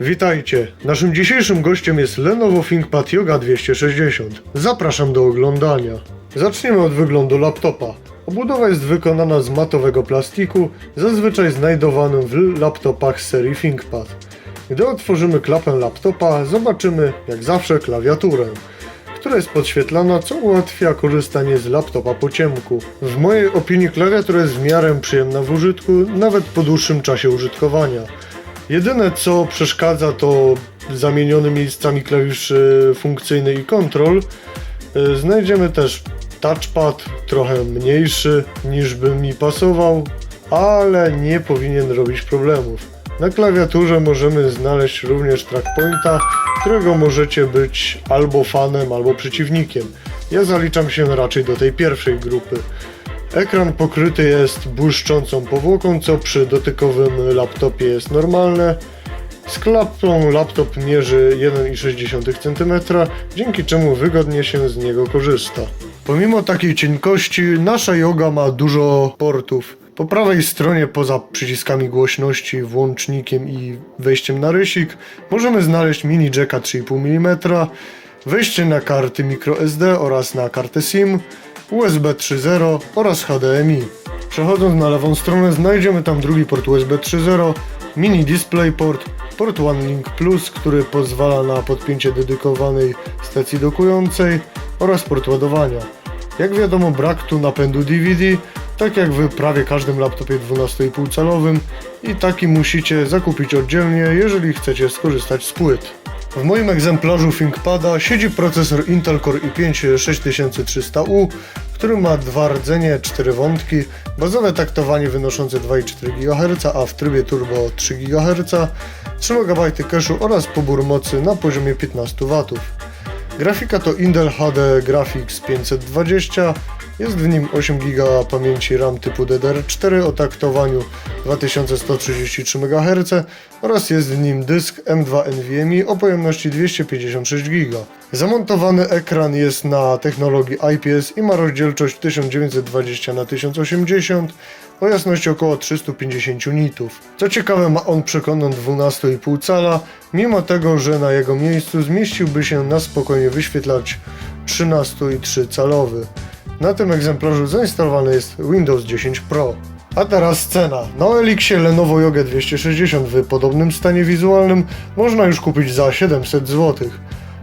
Witajcie. Naszym dzisiejszym gościem jest Lenovo ThinkPad Yoga 260. Zapraszam do oglądania. Zaczniemy od wyglądu laptopa. Obudowa jest wykonana z matowego plastiku, zazwyczaj znajdowanym w laptopach serii ThinkPad. Gdy otworzymy klapę laptopa, zobaczymy, jak zawsze, klawiaturę, która jest podświetlana, co ułatwia korzystanie z laptopa po ciemku. W mojej opinii klawiatura jest w miarę przyjemna w użytku, nawet po dłuższym czasie użytkowania. Jedyne co przeszkadza to zamieniony miejscami klawisz e, funkcyjny i kontrol. E, Znajdziemy też touchpad, trochę mniejszy niż by mi pasował, ale nie powinien robić problemów. Na klawiaturze możemy znaleźć również trackpointa, którego możecie być albo fanem, albo przeciwnikiem. Ja zaliczam się raczej do tej pierwszej grupy. Ekran pokryty jest błyszczącą powłoką, co przy dotykowym laptopie jest normalne. Z klapą laptop mierzy 1,6 cm, dzięki czemu wygodnie się z niego korzysta. Pomimo takiej cienkości, nasza yoga ma dużo portów. Po prawej stronie, poza przyciskami głośności, włącznikiem i wejściem na rysik, możemy znaleźć mini jacka 3,5 mm, wejście na karty microSD oraz na kartę SIM, USB 3.0 oraz HDMI. Przechodząc na lewą stronę znajdziemy tam drugi port USB 3.0, mini DisplayPort, port OneLink Plus, który pozwala na podpięcie dedykowanej stacji dokującej oraz port ładowania. Jak wiadomo brak tu napędu DVD, tak jak w prawie każdym laptopie 12,5 calowym i taki musicie zakupić oddzielnie, jeżeli chcecie skorzystać z płyt. W moim egzemplarzu ThinkPada siedzi procesor Intel Core i5 6300U, który ma dwa rdzenie, cztery wątki, bazowe taktowanie wynoszące 2,4 GHz, a w trybie turbo 3 GHz, 3 MB cache'u oraz pobór mocy na poziomie 15 W. Grafika to Intel HD Graphics 520, jest w nim 8 GB pamięci RAM typu DDR4 o taktowaniu 2133 MHz oraz jest w nim dysk M2 NVMe o pojemności 256 GB. Zamontowany ekran jest na technologii IPS i ma rozdzielczość 1920 na 1080 o jasności około 350 nitów. Co ciekawe ma on przekonan 12,5 cala, mimo tego, że na jego miejscu zmieściłby się na spokojnie wyświetlacz 13,3 calowy. Na tym egzemplarzu zainstalowany jest Windows 10 Pro. A teraz cena. Na Elixie Lenovo Yoga 260 w podobnym stanie wizualnym można już kupić za 700 zł.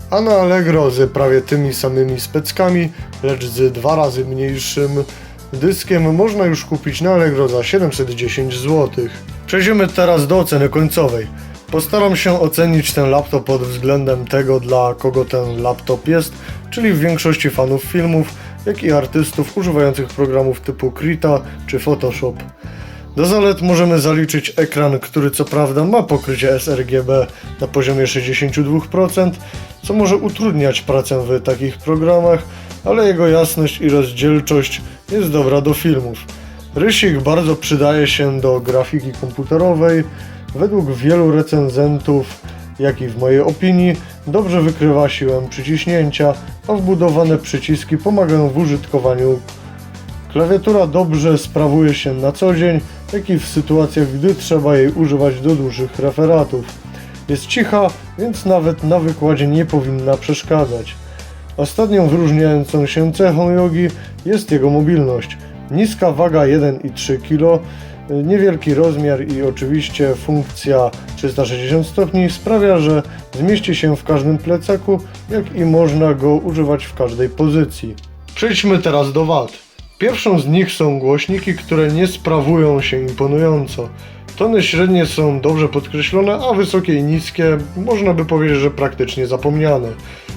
A na Allegro z prawie tymi samymi speckami, lecz z dwa razy mniejszym dyskiem można już kupić na Allegro za 710 zł. Przejdziemy teraz do oceny końcowej. Postaram się ocenić ten laptop pod względem tego, dla kogo ten laptop jest, czyli w większości fanów filmów, jak i artystów używających programów typu Krita czy Photoshop. Do zalet możemy zaliczyć ekran, który co prawda ma pokrycie sRGB na poziomie 62%, co może utrudniać pracę w takich programach, ale jego jasność i rozdzielczość jest dobra do filmów. Rysik bardzo przydaje się do grafiki komputerowej. Według wielu recenzentów, jak i w mojej opinii, dobrze wykrywa siłę przyciśnięcia, a wbudowane przyciski pomagają w użytkowaniu Klawiatura dobrze sprawuje się na co dzień, jak i w sytuacjach, gdy trzeba jej używać do dłuższych referatów. Jest cicha, więc nawet na wykładzie nie powinna przeszkadzać. Ostatnią wyróżniającą się cechą jogi jest jego mobilność. Niska waga 1,3 kg, niewielki rozmiar i oczywiście funkcja 360 stopni sprawia, że zmieści się w każdym plecaku, jak i można go używać w każdej pozycji. Przejdźmy teraz do wad. Pierwszą z nich są głośniki, które nie sprawują się imponująco. Tony średnie są dobrze podkreślone, a wysokie i niskie można by powiedzieć, że praktycznie zapomniane.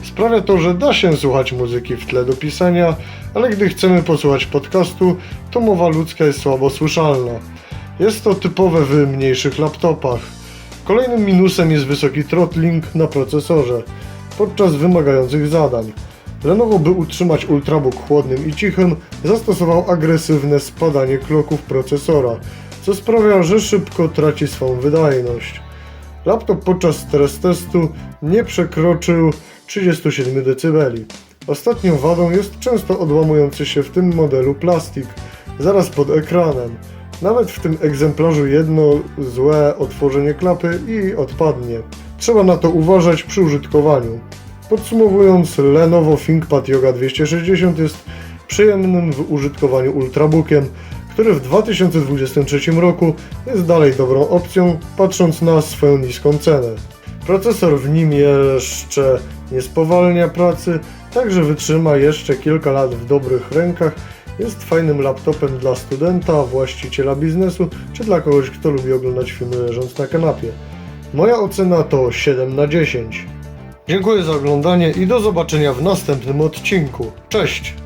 Sprawia to, że da się słuchać muzyki w tle do pisania, ale gdy chcemy posłuchać podcastu, to mowa ludzka jest słabo słyszalna. Jest to typowe w mniejszych laptopach. Kolejnym minusem jest wysoki throttling na procesorze podczas wymagających zadań. Lenovo, by utrzymać ultrabook chłodnym i cichym, zastosował agresywne spadanie kloków procesora, co sprawia, że szybko traci swą wydajność. Laptop podczas stres testu nie przekroczył 37 dB. Ostatnią wadą jest często odłamujący się w tym modelu plastik, zaraz pod ekranem. Nawet w tym egzemplarzu jedno złe otworzenie klapy i odpadnie. Trzeba na to uważać przy użytkowaniu. Podsumowując, Lenovo ThinkPad Yoga 260 jest przyjemnym w użytkowaniu ultrabookiem, który w 2023 roku jest dalej dobrą opcją, patrząc na swoją niską cenę. Procesor w nim jeszcze nie spowalnia pracy, także wytrzyma jeszcze kilka lat w dobrych rękach. Jest fajnym laptopem dla studenta, właściciela biznesu, czy dla kogoś, kto lubi oglądać filmy leżąc na kanapie. Moja ocena to 7 na 10. Dziękuję za oglądanie i do zobaczenia w następnym odcinku. Cześć!